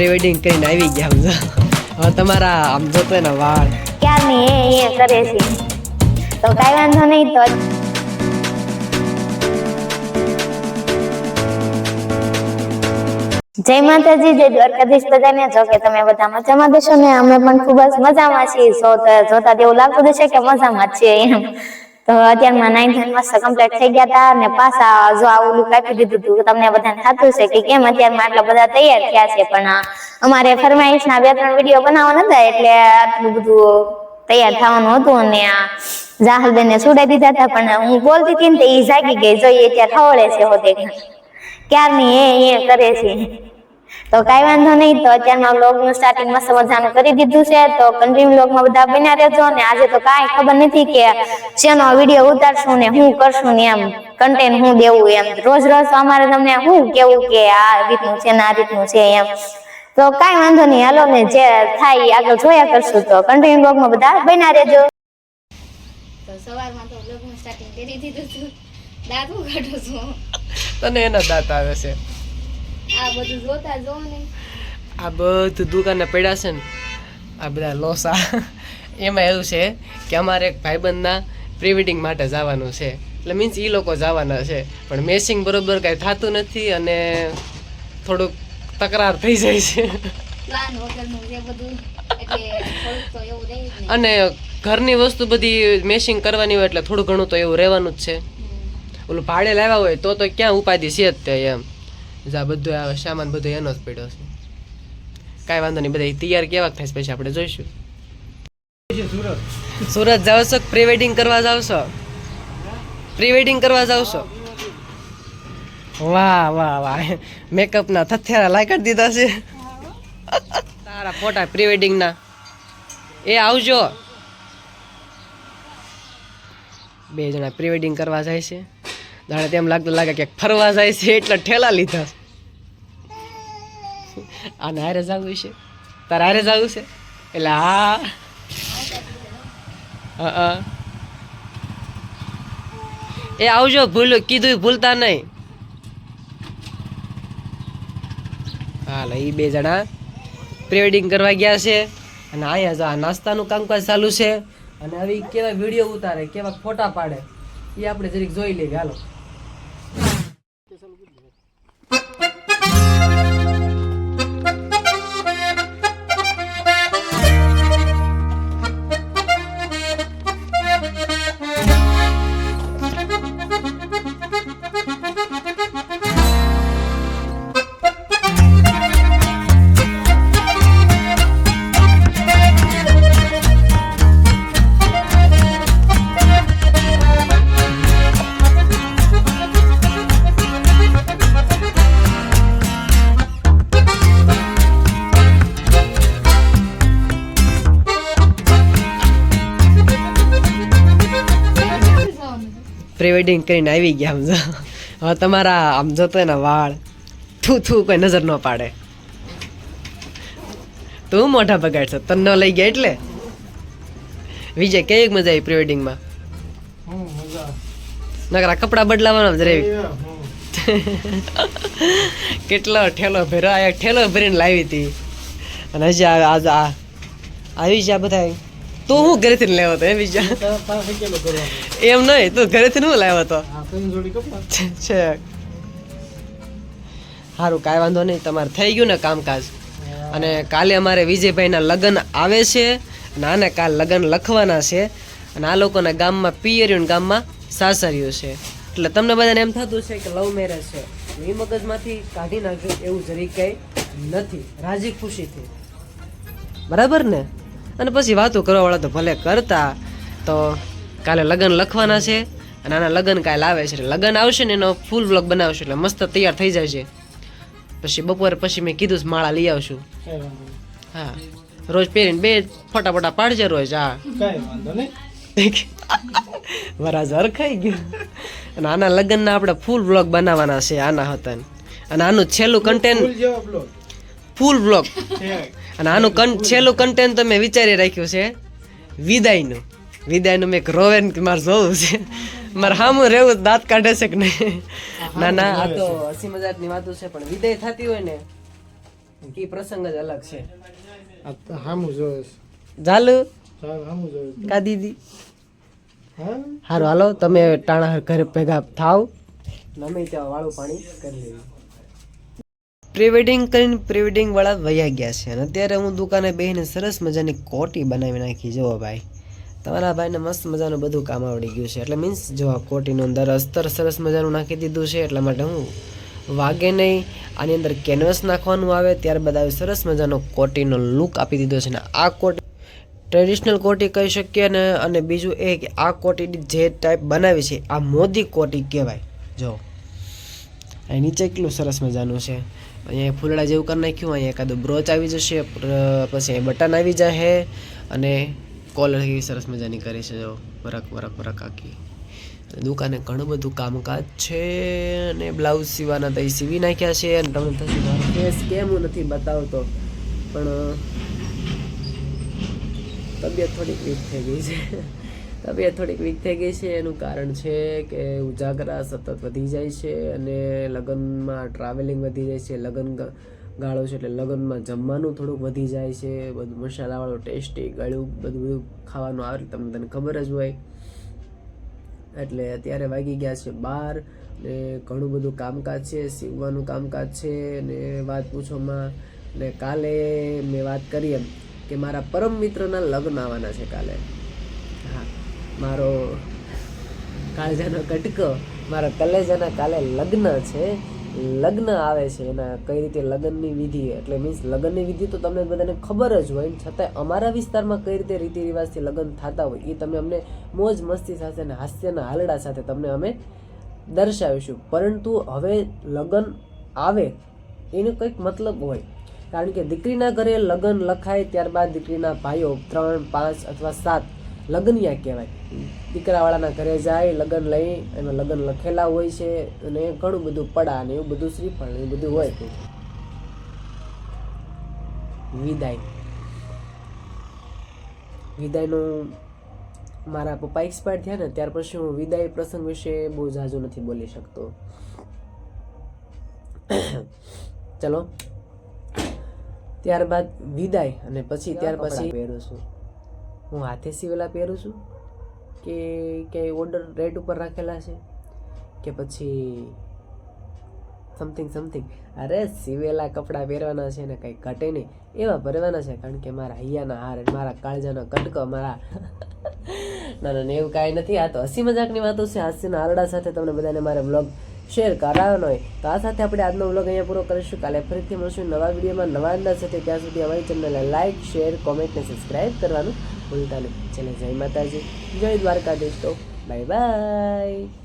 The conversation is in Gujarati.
પ્રી વેડિંગ કરીને આવી ગયા સમજો હવે તમારા, આમ જોતો એના વાળ. ક્યારની એ એ કરે છે. તો કાંઈ વાંધો નહીં તો જય માતાજી, જય દ્વારકાધીશ બધાને. જો કે તમે બધા મજામાં દેશો ને? અમે પણ ખૂબ જ મજામાં છીએ. જોતા જોતા એવું લાગતું હશે કે મજામાં છીએ એમ. તો અત્યારમાં નાઇન્થ મસ્ત કમ્પ્લીટ થઈ ગયા હતા અને પાછા જો આવું લુક દીધું હતું તમને બધાને થતું છે કે કેમ અત્યારમાં આટલા બધા તૈયાર થયા છે. પણ અમારે અમારે ફરમાઈશના બે ત્રણ વીડિયો બનાવવાના હતા એટલે આટલું બધું તૈયાર થવાનું હતું અને આ જાહલબેનને સુડાઈ દીધા હતા. પણ હું બોલતી હતી ને તો એ જાગી ગઈ. જોઈએ ત્યાં ખવડે છે હોતે ક્યારની એ એ કરે છે. તો કાંઈ વાંધો નહીં તો અત્યારમાં બ્લોગનું સ્ટાર્ટિંગ મસ્ત મજાનું કરી દીધું છે. તો કન્ટિન્યુ બ્લોગમાં બધા બન્યા રહેજો અને આજે તો કાંઈ ખબર નથી કે શેનો વીડિયો ઉતારશું ને હું કરશું ને એમ કન્ટેન્ટ હું દેવું એમ. રોજ રોજ તો અમારે તમને હું કેવું કે આ રીતનું છે ને આ રીતનું છે એમ. તો કાંઈ વાંધો નહીં હાલો ને જે થાય આગળ જોયા કરશું. તો કન્ટિન્યુ બ્લોગમાં બધા બન્યા રહેજો. તો સવારમાં તો બ્લોગનું સ્ટાર્ટિંગ કરી દીધું હતું દાંત કાઢું છું. તને એના દાંત આવે છે. આ બધું જોતા જો ને. આ બધું દુકાને પડ્યા છે ને આ બધા લોસા. એમાં એવું છે કે અમારે એક ભાઈબંધના પ્રી વેડિંગ માટે જવાનું છે. એટલે મીન્સ એ લોકો જવાના છે. પણ મેસિંગ બરોબર કાંઈ થતું નથી અને થોડુંક તકરાર થઈ જાય છે. અને ઘરની વસ્તુ બધી મેસિંગ કરવાની હોય એટલે થોડું ઘણું તો એવું રહેવાનું જ છે. ઓલું ભાડે લાવ્યા હોય તો તો ક્યાં ઉપાધિ છે જ તે એમ. જા બધું આવે સામાન બધો એનો જ પડ્યો છે. કાંઈ વાંધો નહીં બધા તૈયાર કેવા થાય પછી આપણે જોઈશું. સુરત જાવ છો પ્રી કરવા જાવ છો? પ્રી કરવા જાવ છો? વાહ વાહ વાહ. મેકઅપના થથિયારા લાગી દીધા છે. તારા ફોટા પ્રી વેડિંગના એ આવજો. બે જણા પ્રી વેડિંગ કરવા જાય છે. જાણે તેમ લાગતું લાગે કે ફરવા જાય છે એટલે ઠેલા લીધા છે. આને હારે જવું છે? તારે હારે જવું છે? એટલે હા. એ આવજો, ભૂલ કીધું ભૂલતા નહીં. હાલ એ બે જણા પ્રી વેડિંગ કરવા ગયા છે અને અહીંયા જો આ નાસ્તાનું કામકાજ ચાલુ છે અને હવે કેવા વીડિયો ઉતારે, કેવા ફોટા પાડે એ આપણે જરીક જોઈ લઈએ, હાલો. પ્રી વેડિંગ કરીને આવી ગયા સમજો હવે તમારા આમ જોતો એના વાળ થૂ થૂ કોઈ નજર ન પાડે. તું મોઢા બગાડશો તને લઈ ગયા એટલે? વિજય કેવી મજા આવી પ્રી વેડિંગમાં નકરા કપડા બદલાવાના જ રેવી. કેટલો ઠેલો ભેરો ઠેલો ભરીને લાવી હતી. અને હજી આ આવી છે આ બધા તું હું ઘરેથી લેવો તો એમ બીજા એમ નહીં તો ઘરેથી શું લાવ્યો હતો? છે સારું કાંઈ વાંધો નહીં તમારે થઈ ગયું ને કામકાજ. અને કાલે અમારે વિજયભાઈના લગ્ન આવે છે અને આને કાલ લગ્ન લખવાના છે અને આ લોકોના ગામમાં પિયર્યું ગામમાં સાસરિયું છે. એટલે તમને બધાને એમ થતું છે કે લવ મેરેજ છે. એ મગજમાંથી કાઢી નાખજો એવું જરી કંઈ નથી. રાજી ખુશીથી. બરાબર ને? અને પછી વાતો કરવાવાળા તો ભલે કરતા તો કાલે લગ્ન લખવાના છે અને આના લગ્ન કાલે આવે છે. એટલે લગ્ન આવશે ને એનો ફૂલ બ્લોગ બનાવશું એટલે મસ્ત તૈયાર થઈ જાય છે પછી બપોરે પછી મેં કીધું માળા લઈ આવશું. હા. રોજ પહેરીને બે ફટાફટા પાડજે રોજ હા. વરાજ હરખાઈ ગયું. અને આના લગ્નના આપણે ફૂલ બ્લોગ બનાવવાના છે આના હતા અને આનું છેલ્લું કન્ટેન્ટ ફૂલ બ્લોગ અને આનું કન છેલ્લું કન્ટેન્ટ તો મેં વિચારી રાખ્યું છે વિદાયનું. વિદાયનું મેં એક રોવેન મારે જોવું છે. મારે હામું રહેવું દાંત કાઢે છે કે નહીં? ના ના. આ તો હસી મજાકની વાતો છે પણ વિદાય થતી હોય ને એ પ્રસંગ જ અલગ છે. આ તો હામું જોવે છે. છે. કા દીદી? હા? સારું હાલો તમે ટાણા ઘરે ભેગા થાવ. અમે ત્યાં વાળું પાણી કરી લેવું પ્રી વેડિંગ કરીને પ્રિવેડિંગવાળા વેડિંગ વયા ગયા છે. અને અત્યારે હું દુકાને બેહીને સરસ મજાની કોટી બનાવી નાખી. જુઓ ભાઈ, તમારા ભાઈને મસ્ત મજાનું બધું કામ આવડી ગયું છે. એટલે મીન્સ જો આ કોટીનું અંદર અસ્તર સરસ મજાનું નાખી દીધું છે, એટલા માટે હું વાગે નહીં. આની અંદર કેનવસ નાખવાનું આવે, ત્યારબાદ આવી સરસ મજાનો કોટીનો લુક આપી દીધો છે. ને આ કોટી ટ્રેડિશનલ કોટી કહી શકીએ ને, અને બીજું એ કે આ કોટીની જે ટાઈપ બનાવી છે, આ મોદી કોટી કહેવાય. જો અહીં નીચે કેટલું સરસ મજાનું છે. અહીંયા ફૂલડા જેવું કરી નાખ્યું, અહીંયા એકાદું બ્રોચ આવી જશે પછી અહીં બટન આવી જશે અને કોલર એવી સરસ મજાની કરી છે, જો વરક વરક વરક આખી. દુકાને ઘણું બધું કામકાજ છે અને બ્લાઉઝ સીવાના તો સીવી નાખ્યા છે અને તમને થશે મારો ફેસ કેમ હું નથી બતાવતો, પણ, તબિયત થોડીક વીક થઈ ગઈ છે. તબિયત થોડીક વીક થઈ ગઈ છે. એનું કારણ છે કે ઉજાગરા સતત વધી જાય છે અને લગ્નમાં ટ્રાવેલિંગ વધી જાય છે. લગ્ન ગાળો છે એટલે લગ્નમાં જમવાનું થોડુંક વધી જાય છે. બધું મસાલાવાળું ટેસ્ટી ગળ્યું, બધું બધું ખાવાનું આવે તમને તને ખબર જ હોય. એટલે અત્યારે વાગી ગયા છે બાર ને ઘણું બધું કામકાજ છે, સીવવાનું કામકાજ છે ને વાત પૂછોમાં ને કાલે મેં વાત કરી એમ કે મારા પરમ મિત્રના લગ્ન આવવાના છે કાલે. મારો કાળજાનો કટકો, મારા કલેજાના કાલે લગ્ન છે. લગ્ન આવે છે એના કઈ રીતે લગ્નની વિધિ, એટલે મીન્સ લગ્નની વિધિ તો તમને બધાને ખબર જ હોય છતાંય અમારા વિસ્તારમાં કઈ રીતે રીતિ રિવાજથી લગ્ન થતા હોય એ તમે અમને મોજ મસ્તી સાથે અને હાસ્યના હાલડા સાથે તમને અમે દર્શાવીશું. પરંતુ હવે લગ્ન આવે એનો કંઈક મતલબ હોય. કારણ કે દીકરીના ઘરે લગ્ન લખાય, ત્યારબાદ દીકરીના ભાઈઓ ત્રણ, પાંચ અથવા સાત લગ્નિયા કહેવાય. દીકરાવાળાના ઘરે જાય લગ્ન લઈ એમાં લગ્ન લખેલા હોય છે અને ઘણું બધું પડા ને એવું બધું શ્રીફળ એવું બધું હોય. વિદાય. વિદાયનું મારા પપ્પા એક્સપાયર થયા ને ત્યાર પછી હું વિદાય પ્રસંગ વિશે બહુ ઝાઝુ નથી બોલી શકતો. ચલો. ત્યારબાદ વિદાય અને પછી ત્યાર પછી પહેરું છું. હું હાથે સીવેલા પહેરું છું કે ક્યાંય ઓર્ડર રેટ ઉપર રાખેલા છે કે પછી સમથિંગ સમથિંગ અરે સીવેલા કપડાં પહેરવાના છે ને કંઈ ઘટે નહીં. એવા ભરવાના છે કારણ કે મારા હૈયાના હાર મારા કાળજાનો કટકો મારા ના ના, એવું કાંઈ નથી. આ તો હસી મજાકની વાતો છે. હાસ્યના આરડા સાથે તમને બધાને મારે બ્લોગ શેર કરાવવાનો હોય. તો આ સાથે આપણે આજનો બ્લોગ અહીંયા પૂરો કરીશું. કાલે ફરીથી મળશું નવા વિડીયોમાં નવા અંદાજ સાથે ત્યાં સુધી અમારી ચેનલને લાઇક શેર કોમેન્ટ ને સબસ્ક્રાઈબ કરવાનું ભૂલતા નહીં ચલો જય માતાજી જય દ્વારકાધીશ તો બાય બાય.